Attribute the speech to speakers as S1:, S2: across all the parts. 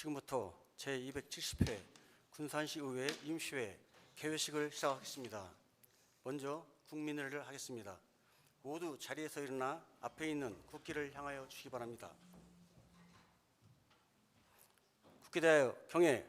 S1: 지금부터 제270회 군산시의회 임시회 개회식을 시작하겠습니다. 먼저 국민회를 하겠습니다. 모두 자리에서 일어나 앞에 있는 국기를 향하여 주시기 바랍니다. 국기 대하여 경례.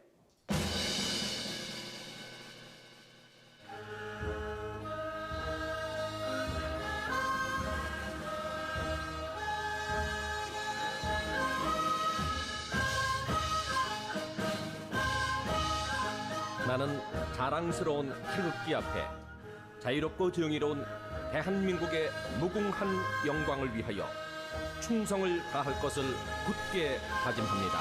S2: 나는 자랑스러운 태극기 앞에 자유롭고 정의로운 대한민국의 무궁한 영광을 위하여 충성을 다할 것을 굳게 다짐합니다.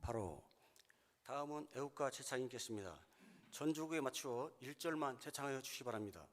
S1: 바로 다음은 애국가 제창이 있겠습니다. 전주국에 맞추어 1절만 제창하여 주시기 바랍니다.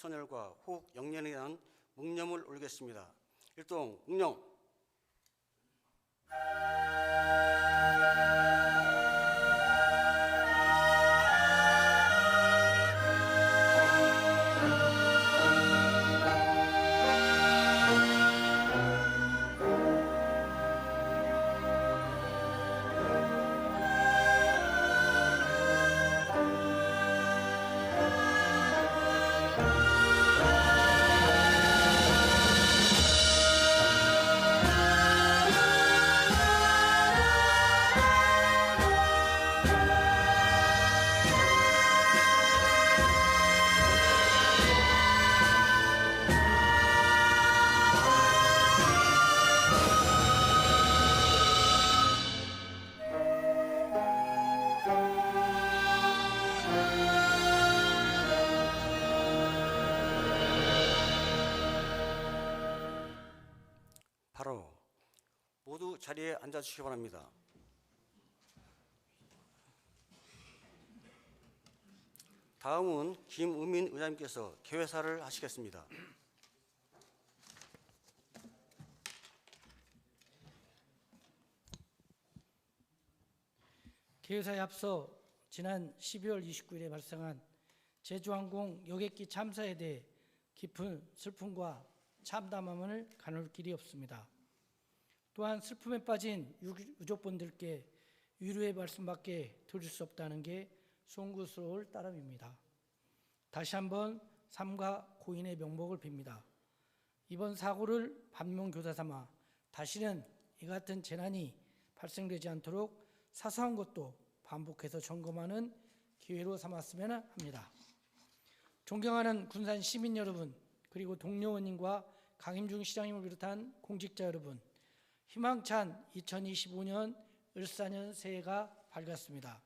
S1: 선열과 호국 영년에 대한 묵념을 올리겠습니다. 일동 묵념. 앉아 주시기 바랍니다. 다음은 김우민 의장님께서 개회사를 하시겠습니다.
S3: 개회사에 앞서 지난 12월 29일에 발생한 제주항공 여객기 참사에 대해 깊은 슬픔과 참담함을 가눌 길이 없습니다. 또한 슬픔에 빠진 유- 유족분들께 위로의 말씀밖에 드릴 수 없다는 게 송구스러울 따름입니다. 다시 한번 삼가 고인의 명복을 빕니다. 이번 사고를 반면교사 삼아 다시는 이 같은 재난이 발생되지 않도록 사소한 것도 반복해서 점검하는 기회로 삼았으면 합니다. 존경하는 군산 시민 여러분, 그리고 동료원님과 강임중 시장님을 비롯한 공직자 여러분, 희망찬 2025년 을사년 새해가 밝았습니다.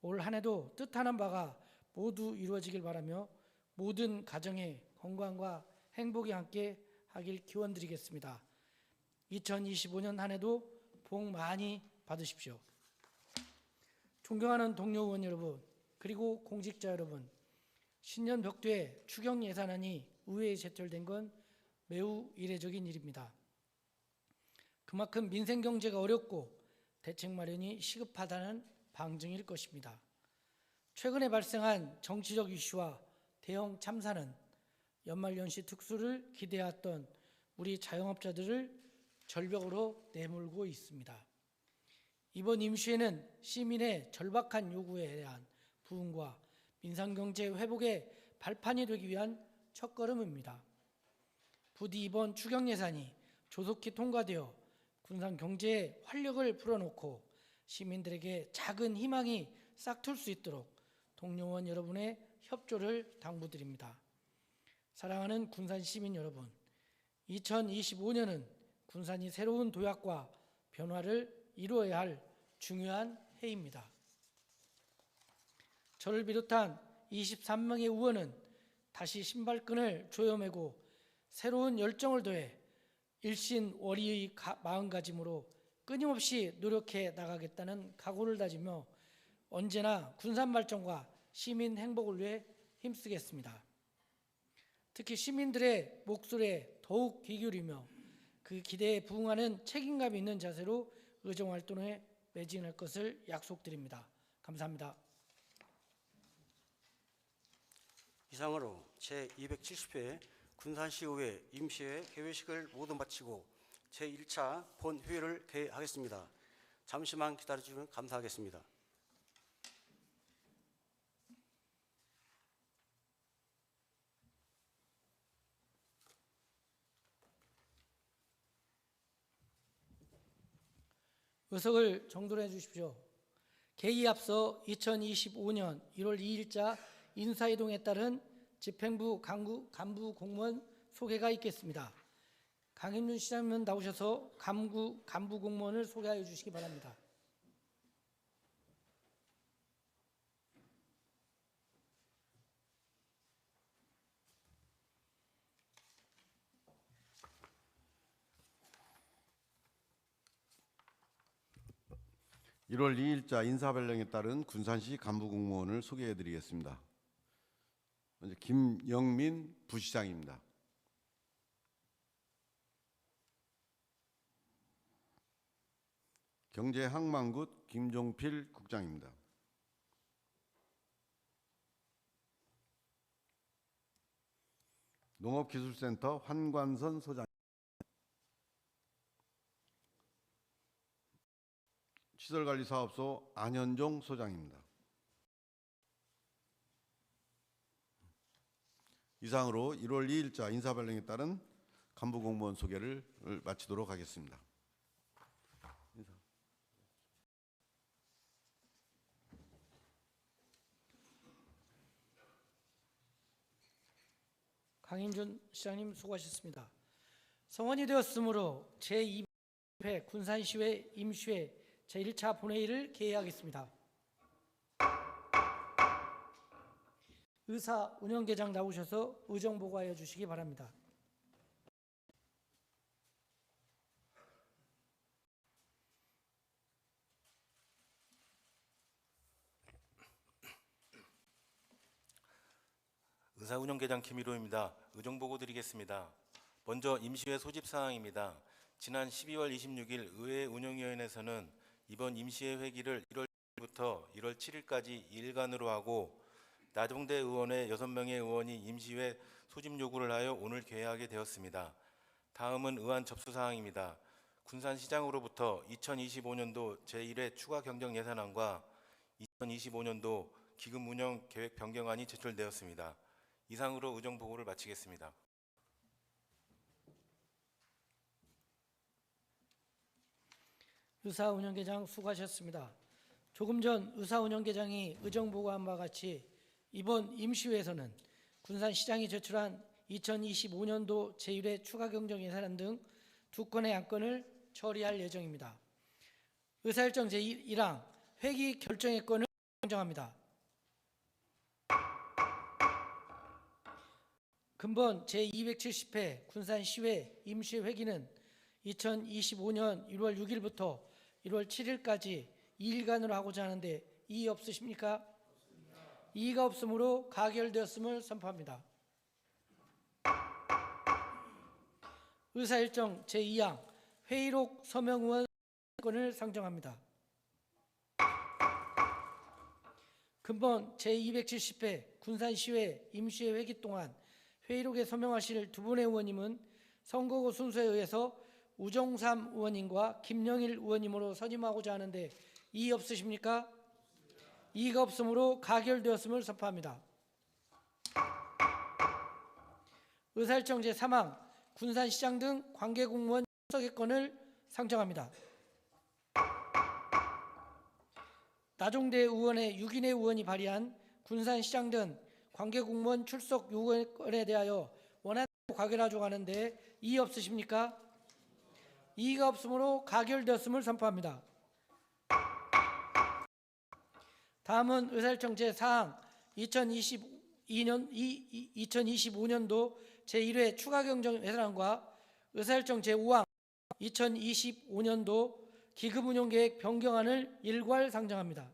S3: 올 한 해도 뜻하는 바가 모두 이루어지길 바라며 모든 가정의 건강과 행복이 함께 하길 기원 드리겠습니다. 2025년 한 해도 복 많이 받으십시오. 존경하는 동료 의원 여러분, 그리고 공직자 여러분, 신년 벽두에 추경 예산안이 의회에 제출된 건 매우 이례적인 일입니다. 그만큼 민생 경제가 어렵고 대책 마련이 시급하다는 방증일 것입니다. 최근에 발생한 정치적 이슈와 대형 참사는 연말연시 특수를 기대했던 우리 자영업자들을 절벽으로 내몰고 있습니다. 이번 임시회는 시민의 절박한 요구에 대한 부응과 민상경제 회복의 발판이 되기 위한 첫걸음입니다. 부디 이번 추경 예산이 조속히 통과되어 군산 경제에 활력을 불어넣고 시민들에게 작은 희망이 싹틀 수 있도록 동료원 여러분의 협조를 당부드립니다. 사랑하는 군산 시민 여러분, 2025년은 군산이 새로운 도약과 변화를 이루어야 할 중요한 해입니다. 저를 비롯한 23명의 의원은 다시 신발끈을 조여매고 새로운 열정을 더해 일신 월의의 가- 마음가짐으로 끊임없이 노력해 나가겠다는 각오를 다지며 언제나 군산 발전과 시민 행복을 위해 힘쓰겠습니다. 특히 시민들의 목소리에 더욱 귀 기울이며 그 기대에 부응하는 책임감 있는 자세로 의정 활동에 매진할 것을 약속드립니다. 감사합니다.
S1: 이상으로 제 270회 군산시의회 임시회 개회식을 모두 마치고 제1차 본회의를 개하겠습니다. 잠시만 기다려주시면 감사하겠습니다.
S3: 의석을 정돈해 주십시오. 개의 앞서 2025년 1월 2일자 인사이동에 따른 집행부 간부, 간부 공무원 소개가 있겠습니다. 강인준 시장님 나오셔서 간부, 간부 공무원을 소개하여 주시기 바랍니다.
S4: 일월 2일자 인사변경에 따른 군산시 간부공무원을 소개해드리겠습니다. 먼저 김영민 부시장입니다. 경제항만굿 김종필 국장입니다. 농업기술센터 환관선 소장. 시설관리사업소 안현종 소장입니다. 이상으로 1월 2일자 인사변경에 따른 간부 공무원 소개를 마치도록 하겠습니다.
S3: 강인준 시장님 수고하셨습니다. 성원이 되었으므로 제2회 군산시회 임시회 제1차 본회의를 개회하겠습니다. 의사 운영계장 나오셔서 의정 보고하여 주시기 바랍니다.
S5: 의사 운영계장 김일호입니다. 의정 보고 드리겠습니다. 먼저 임시회 소집 사항입니다. 지난 12월 26일 의회 운영위원회에서는 이번 임시회 회기를 1월부터 1월 7일까지 일간으로 하고 나동대 의원의 6명의 의원이 임시회 소집 요구를 하여 오늘 개회하게 되었습니다. 다음은 의안 접수 사항입니다. 군산시장으로부터 2025년도 제1회 추가 경정 예산안과 2025년도 기금 운영 계획 변경안이 제출되었습니다. 이상으로 의정 보고를 마치겠습니다.
S3: 의사운영계장 수고하셨습니다. 조금 전 의사운영계장이 의정 보고한 바와 같이 이번 임시회에서는 군산시장이 제출한 2025년도 제1회 추가 경정 예산안 등 두 건의 안건을 처리할 예정입니다. 의사일정 제1항 회기 결정의 건을 정정합니다. 근본 제270회 군산시회 임시회기는 2025년 1월 6일부터 1월 7일까지 2일간으로 하고자 하는데 이의 없으십니까? 이의가 없으므로 가결되었음을 선포합니다. 의사일정 제2항 회의록 서명 의원 건을 상정합니다. 근본 제270회 군산시회 임시회 회기 동안 회의록에 서명하실 두 분의 의원님은 선거구 순서에 의해서 우종삼 의원님과 김영일 의원님으로 선임하고자 하는데 이의 없으십니까? 이의가 없으므로 가결되었음을 선포합니다. 의사일정 제3항 군산시장 등 관계공무원 출석의 건을 상정합니다. 나종대 의원의 6인의 의원이 발의한 군산시장 등 관계공무원 출석 요구에 대하여 원안으로 가결하자고 하는데 이의 없으십니까? 이의가 없으므로 가결되었음을 선포합니다. 다음은 의사일정 제4항 2022년 2025년도 제1회 추가 경정 예산안과 의사일정 제5항 2025년도 기금 운용 계획 변경안을 일괄 상정합니다.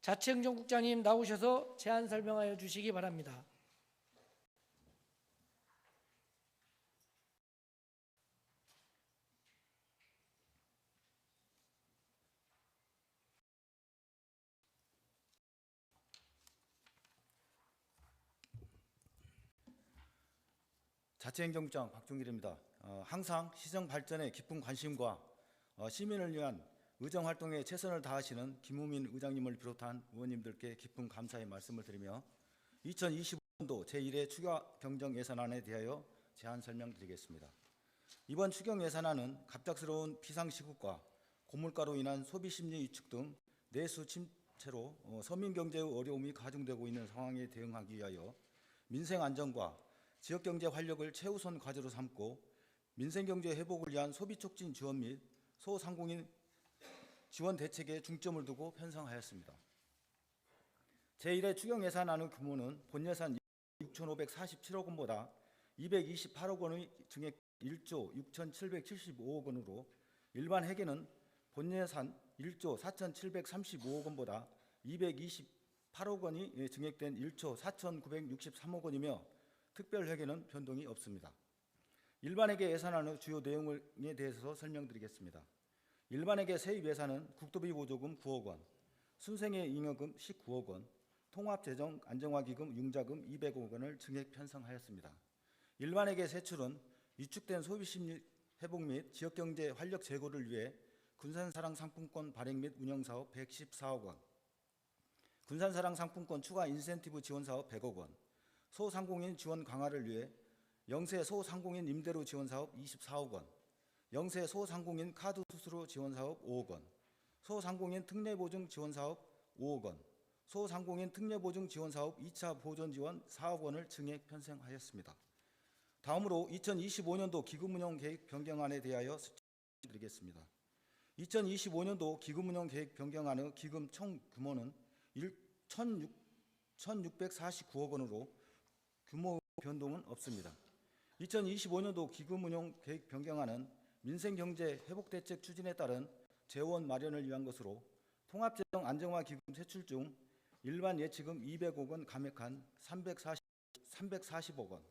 S3: 자치행정국장님 나오셔서 제안 설명하여 주시기 바랍니다.
S6: 자치행정국장 박종길입니다. 어, 항상 시정 발전에 깊은 관심과 어, 시민을 위한 의정 활동에 최선을 다하시는 김우민 의장님을 비롯한 의원님들께 깊은 감사의 말씀을 드리며 2025년도 제1회 추가 경정 예산안에 대하여 제안 설명드리겠습니다. 이번 추경 예산안은 갑작스러운 비상 시국과 고물가로 인한 소비 심리 위축 등 내수 침체로 어, 서민 경제의 어려움이 가중되고 있는 상황에 대응하기 위하여 민생 안정과 지역 경제 활력을 최우선 과제로 삼고 민생 경제 회복을 위한 소비 촉진 지원 및 소상공인 지원 대책에 중점을 두고 편성하였습니다. 제1회 추경 예산안의 규모는 본 예산 6,547억 원보다 228억 원의 증액 1조 6,775억 원으로 일반 회계는 본 예산 1조 4,735억 원보다 228억 원이 증액된 1조 4,963억 원이며 특별 회계는 변동이 없습니다. 일반회계 예산안의 주요 내용에 대해서 설명드리겠습니다. 일반회계 세입 예산은 국도비 보조금 9억 원, 순생애 잉여금 19억 원, 통합재정 안정화기금 융자금 200억 원을 증액 편성하였습니다. 일반회계 세출은 위축된 소비심리 회복 및 지역경제 활력 제고를 위해 군산사랑 상품권 발행 및 운영 사업 114억 원, 군산사랑 상품권 추가 인센티브 지원 사업 100억 원, 소상공인 지원 강화를 위해 영세 소상공인 임대료 지원 사업 24억 원, 영세 소상공인 카드 수수료 지원 사업 5억 원, 소상공인 특례 보증 지원 사업 5억 원, 소상공인 특례 보증 지원 사업 2차 보존 지원 4억 원을 증액 편성하였습니다. 다음으로 2025년도 기금 운영 계획 변경안에 대하여 드리겠습니다. 2025년도 기금 운영 계획 변경안의 기금 총 규모는 1,649억 원으로 규모 변동은 없습니다. 2025년도 기금 운용 계획 변경안은 민생 경제 회복 대책 추진에 따른 재원 마련을 위한 것으로 통합재정 안정화 기금 세출 중 일반 예치금 200억 원 감액한 340, 340억 원,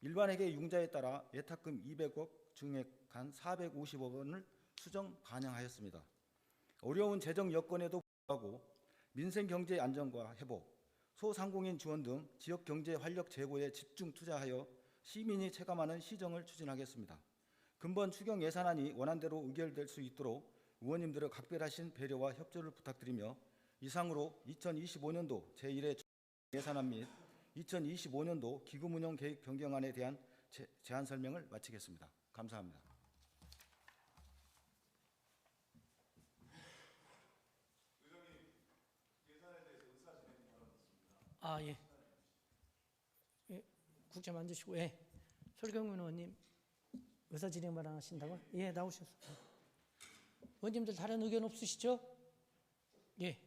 S6: 일반 회계 융자에 따라 예탁금 200억 증액한 450억 원을 수정 반영하였습니다. 어려운 재정 여건에도 불구하고 민생 경제 안정과 회복, 소상공인 지원 등 지역 경제 활력 제고에 집중 투자하여 시민이 체감하는 시정을 추진하겠습니다. 근본 추경 예산안이 원안대로 의결될 수 있도록 의원님들의 각별하신 배려와 협조를 부탁드리며 이상으로 2025년도 제1회 예산안 및 2025년도 기금 운영 계획 변경안에 대한 제, 제안 설명을 마치겠습니다. 감사합니다.
S3: 아 예. 예, 국장 앉으시고 예. 설경문 의원님 의사 진행 발언하신다고? 예, 나오셨어. 의원님들 다른 의견 없으시죠? 예.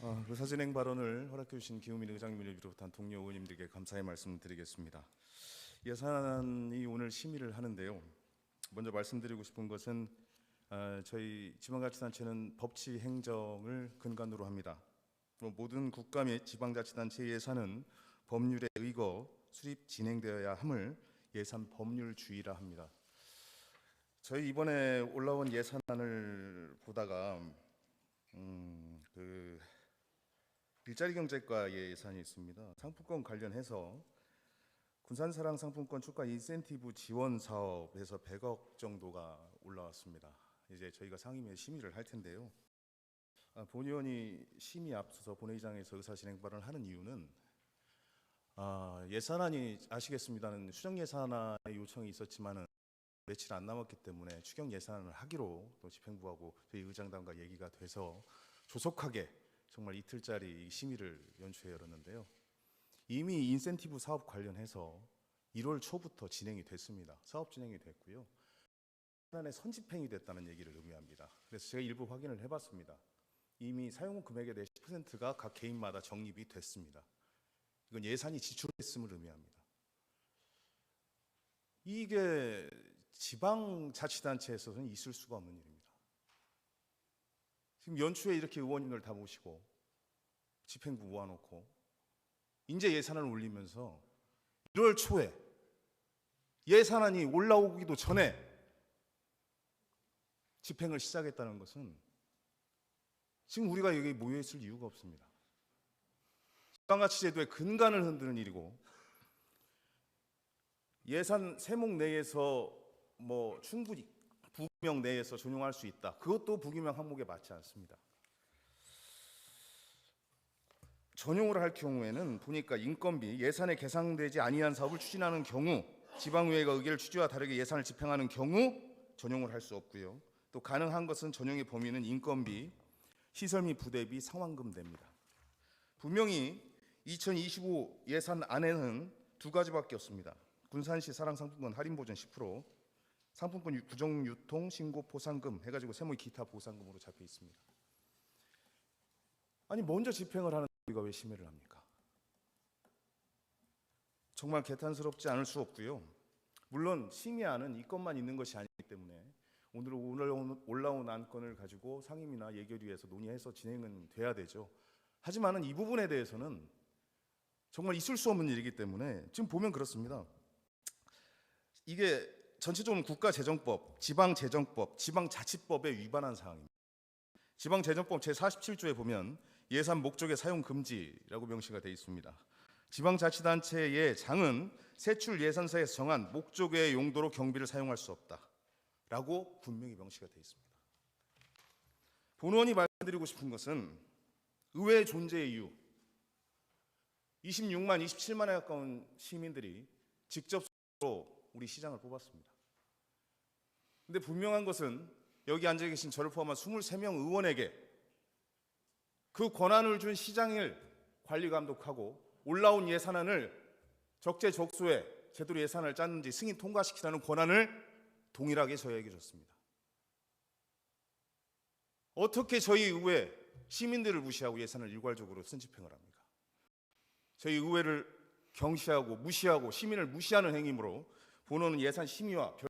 S7: 어, 의사진행 발언을 허락해 주신 기우민 의장님을 비롯한 동료 의원님들께 감사의 말씀드리겠습니다. 예산안이 오늘 심의를 하는데요. 먼저 말씀드리고 싶은 것은 어, 저희 지방자치단체는 법치 행정을 근간으로 합니다. 또 모든 국가 및 지방자치단체 예산은 법률에 의거 수립 진행되어야 함을 예산 법률주의라 합니다. 저희 이번에 올라온 예산안을 보다가 음, 그 일자리 경제과의 예산이 있습니다. 상품권 관련해서 군산사랑 상품권 출가 인센티브 지원 사업에서 100억 정도가 올라왔습니다. 이제 저희가 상임위에 심의를 할 텐데요. 아, 본 의원이 심의 앞서서 본회의장에서 의사 진행 발언을 하는 이유는 아, 예산안이 아시겠습니다는 수정 예산안의 요청이 있었지만은 며칠 안 남았기 때문에 추경 예산을 하기로 또 집행부하고 저희 의장단과 얘기가 돼서 조속하게 정말 이틀짜리 심의를 연초에 열었는데요. 이미 인센티브 사업 관련해서 1월 초부터 진행이 됐습니다. 사업 진행이 됐고요. 예산안에 선집행이 됐다는 얘기를 의미합니다. 그래서 제가 일부 확인을 해봤습니다. 이미 사용 금액에 대해 10%가 각 개인마다 적립이 됐습니다. 이건 예산이 지출됐음을 의미합니다. 이게 지방자치단체에서는 있을 수가 없는 일입니다. 지금 연초에 이렇게 의원님들 다 모시고 집행부 모아놓고 이제 예산을 올리면서 1월 초에 예산안이 올라오기도 전에 집행을 시작했다는 것은 지금 우리가 여기 모여 있을 이유가 없습니다. 지방자치제도의 근간을 흔드는 일이고 예산 세목 내에서 뭐 충분히 부기명 내에서 전용할 수 있다. 그것도 부기명 항목에 맞지 않습니다. 전용을 할 경우에는 보니까 인건비 예산에 계상되지 아니한 사업을 추진하는 경우 지방의회가 의결 취지와 다르게 예산을 집행하는 경우 전용을 할 수 없고요. 또 가능한 것은 전용의 범위는 인건비, 시설 및 부대비, 상환금 됩니다. 분명히 2025 예산 안에는 두 가지밖에 없습니다. 군산시 사랑 상품권 할인 보전 10%, 상품권 유- 부정 유통 신고 보상금 해가지고 세무 기타 보상금으로 잡혀 있습니다. 아니 먼저 집행을 하는 우리가 왜 심의를 합니까? 정말 개탄스럽지 않을 수 없고요. 물론 심의안은 이것만 있는 것이 아니기 때문에 오늘 올라온, 안건을 가지고 상임이나 예결위에서 논의해서 진행은 돼야 되죠. 하지만은 이 부분에 대해서는 정말 있을 수 없는 일이기 때문에 지금 보면 그렇습니다. 이게 전체적으로 국가재정법, 지방재정법, 지방자치법에 위반한 사항입니다. 지방재정법 제47조에 보면 예산 목적의 사용 금지라고 명시가 되어 있습니다. 지방자치단체의 장은 세출 예산서에서 정한 목적의 용도로 경비를 사용할 수 없다라고 분명히 명시가 되어 있습니다. 본원이 말씀드리고 싶은 것은 의회 존재의 이유 26만, 27만에 가까운 시민들이 직접 우리 시장을 뽑았습니다. 근데 분명한 것은 여기 앉아 계신 저를 포함한 23명 의원에게 그 권한을 준 시장을 관리 감독하고 올라온 예산안을 적재적소에 제대로 예산을 짰는지 승인 통과시키라는 권한을 동일하게 저희에게 줬습니다. 어떻게 저희 의회 시민들을 무시하고 예산을 일괄적으로 선집행을 합니까? 저희 의회를 경시하고 무시하고 시민을 무시하는 행위로 본원은 예산 심의와 별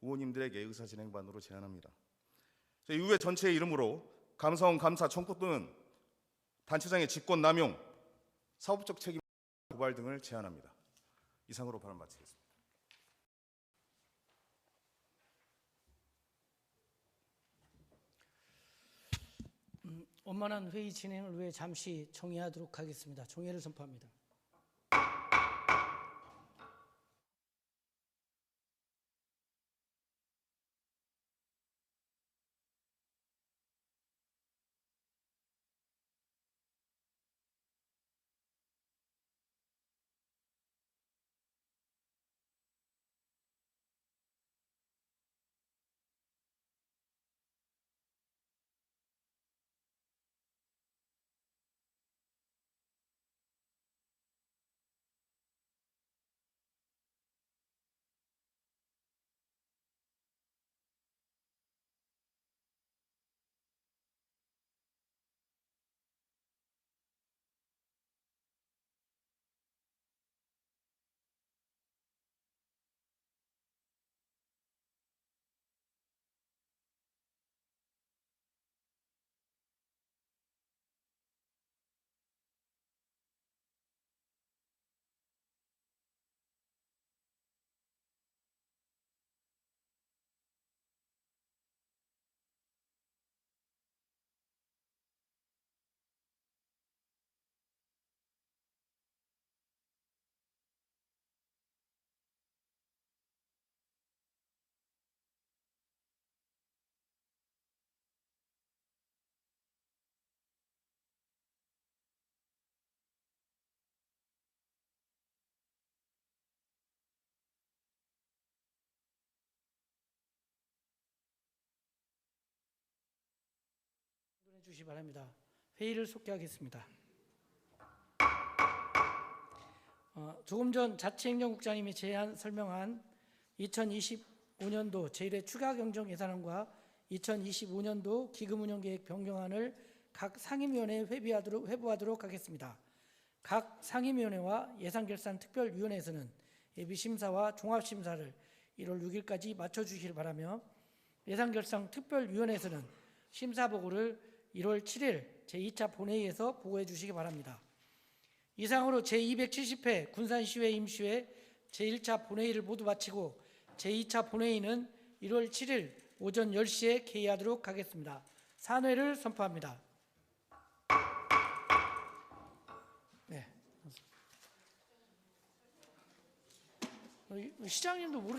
S7: 의원님들에게 의사 진행반으로 제안합니다. 저희 의회 전체의 이름으로 감사원 감사 청구 또는 단체장의 직권 남용, 사법적 책임 고발 등을 제안합니다. 이상으로 발언 마치겠습니다.
S3: 원만한 회의 진행을 위해 잠시 종회하도록 하겠습니다. 종회를 선포합니다. 주시 바랍니다. 회의를 속개하겠습니다. 어, 조금 전 자치행정국장님이 제안 설명한 2025년도 제1회 추가 경정 예산안과 2025년도 기금 운영 계획 변경안을 각 상임위원회에 회비하도록, 회부하도록 하겠습니다. 각 상임위원회와 예산결산특별위원회에서는 예비심사와 종합심사를 1월 6일까지 마쳐주시길 바라며 예산결산특별위원회에서는 심사보고를 1월 7일 제2차 본회의에서 보고해 주시기 바랍니다. 이상으로 제270회 군산시회 임시회 제1차 본회의를 모두 마치고 제2차 본회의는 1월 7일 오전 10시에 개의하도록 하겠습니다. 산회를 선포합니다. 네. 시장님도 모르시